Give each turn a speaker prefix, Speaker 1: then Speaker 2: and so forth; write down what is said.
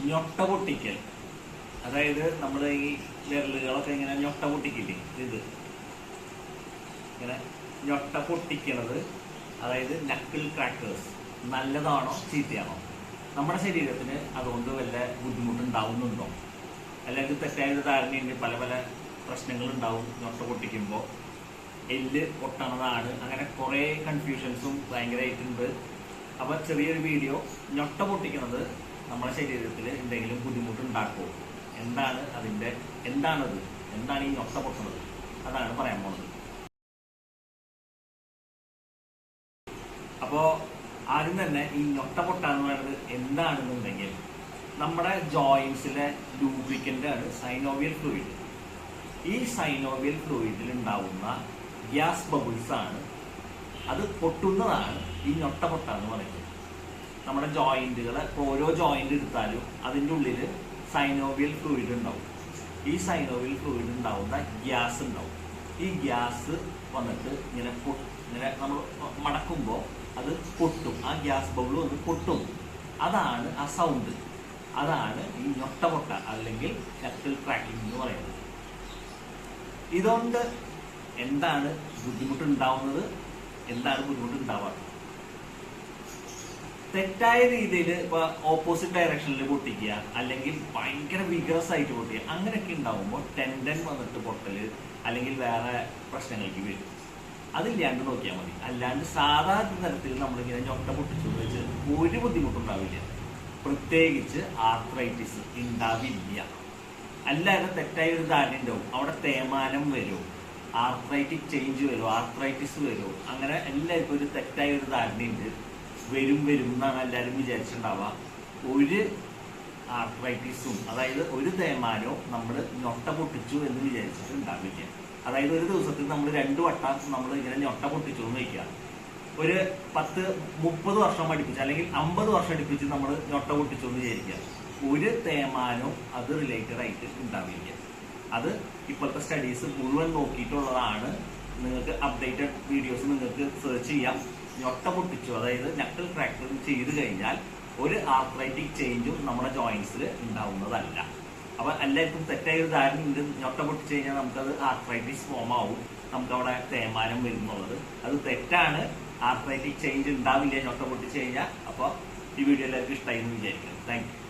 Speaker 1: ഞൊട്ട പൊട്ടിക്കൽ. അതായത് നമ്മൾ ഈ വിരലുകളൊക്കെ ഇങ്ങനെ ഞൊട്ട പൊട്ടിക്കില്ലേ ഇത്. ഇങ്ങനെ ഞൊട്ട പൊട്ടിക്കണത് അതായത് നക്കിൾ ക്രാക്കേഴ്സ് നല്ലതാണോ ചീത്തയാണോ? നമ്മുടെ ശരീരത്തിന് അതുകൊണ്ട് വല്ല ബുദ്ധിമുട്ടുണ്ടാവുന്നുണ്ടോ? അല്ലെങ്കിൽ തെറ്റായ ധാരണയുണ്ട് പല പല പ്രശ്നങ്ങളുണ്ടാവും ഞൊട്ട പൊട്ടിക്കുമ്പോൾ എല്ല് പൊട്ടണതാണ്. അങ്ങനെ കുറേ കൺഫ്യൂഷൻസും ഭയങ്കരമായിട്ടുണ്ട് അപ്പോൾ ചെറിയൊരു വീഡിയോ ഞൊട്ട പൊട്ടിക്കുന്നത് നമ്മുടെ ശരീരത്തിൽ എന്തെങ്കിലും ബുദ്ധിമുട്ടുണ്ടാക്കുമോ എന്താണ് അതിന്റെ എന്താണത്? എന്താണ് ഈ ഒക്ക പൊട്ടുന്നത്? അതാണ് പറയാൻ പോകുന്നത് അപ്പോൾ ആദ്യം തന്നെ ഈ ഞൊട്ട പൊട്ടാന്ന് പറയുന്നത് എന്താണെന്നുണ്ടെങ്കിൽ നമ്മുടെ ജോയിൻസിലെ ലൂബ്രിക്കന്റ് ആണ് സൈനോവിയൽ ഫ്ലൂയിഡ്. ഈ സൈനോവിയൽ ഫ്ലൂയിഡിൽ ഉണ്ടാവുന്ന ഗ്യാസ് ബബിൾസ് ആണ് അത് പൊട്ടുന്നതാണ് ഈ ഞൊട്ട പൊട്ടാന്ന് പറയുന്നത്. നമ്മുടെ ജോയിന്റുകൾ ഓരോ ജോയിന്റ് എടുത്താലും അതിന്റെ ഉള്ളിൽ സൈനോവിയൽ ഫ്ലൂയിഡ് ഉണ്ടാവും. ഈ സൈനോവിയൽ ഫ്ലൂയിഡ് ഉണ്ടാവുന്ന ഗ്യാസ് ഉണ്ടാവും. ഈ ഗ്യാസ് വന്നിട്ട് ഇങ്ങനെ ഇങ്ങനെ നമ്മൾ മടക്കുമ്പോൾ അത് പൊട്ടും. ആ ഗ്യാസ് ബബിൾ വന്ന് പൊട്ടും. അതാണ് ആ സൗണ്ട് അതാണ് ഈ ഞൊട്ട പൊട്ട അല്ലെങ്കിൽ നക്കിൾ ക്രാക്കിംഗ് എന്ന് പറയുന്നത്. ഇതുകൊണ്ട് എന്താണ് ബുദ്ധിമുട്ടുണ്ടാവുന്നത്? എന്താണ് ബുദ്ധിമുട്ടുണ്ടാവാറ് തെറ്റായ രീതിയിൽ ഇപ്പൊ ഓപ്പോസിറ്റ് ഡയറക്ഷനിൽ പൊട്ടിക്കുക അല്ലെങ്കിൽ ഭയങ്കര വിഗ്രസ് ആയിട്ട് പൊട്ടിക്കുക അങ്ങനെയൊക്കെ ഉണ്ടാവുമ്പോൾ ടെൻഡൻ വന്നിട്ട് പൊട്ടൽ അല്ലെങ്കിൽ വേറെ പ്രശ്നങ്ങൾക്ക് വരും. അതില്ലാണ്ട് നോക്കിയാൽ മതി. അല്ലാണ്ട് സാധാരണ തരത്തിൽ നമ്മളിങ്ങനെ ഞൊട്ട പൊട്ടിച്ചു വെച്ച് ഒരു ബുദ്ധിമുട്ടുണ്ടാവില്ല. പ്രത്യേകിച്ച് ആർത്രൈറ്റിസ് ഉണ്ടാവില്ല അല്ലാതെ തെറ്റായ ഒരു ധാരണ ഉണ്ടാവും. അവിടെ തേമാനം വരും ആർത്രൈറ്റിക് ചേഞ്ച് വരും ആർത്രൈറ്റിസ് വരും. അങ്ങനെ എല്ലാവർക്കും ഒരു തെറ്റായ ഒരു ധാരണയുണ്ട് വരും വരും എന്നാണ് എല്ലാവരും വിചാരിച്ചിട്ടുണ്ടാവുക. ഒരു ആർത്രൈറ്റിസും അതായത് ഒരു തേമാനോ നമ്മൾ ഞൊട്ട പൊട്ടിച്ചു എന്ന് വിചാരിച്ചിട്ട് ഉണ്ടാവില്ല അതായത് ഒരു ദിവസത്തിൽ നമ്മൾ രണ്ട് വട്ടം നമ്മൾ ഇങ്ങനെ ഞൊട്ട പൊട്ടിച്ചു എന്ന് വയ്ക്കുക. ഒരു പത്ത് മുപ്പത് വർഷം അടുപ്പിച്ച് അല്ലെങ്കിൽ അമ്പത് വർഷം അടുപ്പിച്ച് നമ്മൾ ഞൊട്ട പൊട്ടിച്ചു എന്ന് വിചാരിക്കുക. ഒരു തേമാനോ അത് റിലേറ്റഡ് ആയിട്ട് ഉണ്ടാവില്ല. അത് ഇപ്പോഴത്തെ സ്റ്റഡീസ് മുഴുവൻ നോക്കിയിട്ടുള്ളതാണ്. നിങ്ങൾക്ക് അപ്ഡേറ്റഡ് വീഡിയോസ് നിങ്ങൾക്ക് സെർച്ച് ചെയ്യാം. ഞൊട്ട പൊട്ടിച്ചു. അതായത് നക്കൽ ഫ്രാക്ചർ ചെയ്ത് കഴിഞ്ഞാൽ ഒരു ആർത്രൈറ്റിക് ചേഞ്ചും നമ്മുടെ ജോയിൻസിൽ ഉണ്ടാവുന്നതല്ല. അപ്പൊ എല്ലാവർക്കും തെറ്റായ ഒരു ധാരണ ഉണ്ട്. ഞൊട്ട പൊട്ടിച്ചു കഴിഞ്ഞാൽ നമുക്കത് ആർത്രൈറ്റിസ് ഫോം ആവും. നമുക്ക് അവിടെ തേമാനം വരുന്നുള്ളത്. അത് തെറ്റാണ്. ആർത്രൈറ്റിക് ചേഞ്ച് ഉണ്ടാവില്ല ഞൊട്ട പൊട്ടിച്ചു കഴിഞ്ഞാൽ. അപ്പോൾ ഈ വീഡിയോ എല്ലാവർക്കും ഇഷ്ടമായി എന്ന് വിചാരിക്കുന്നു. താങ്ക്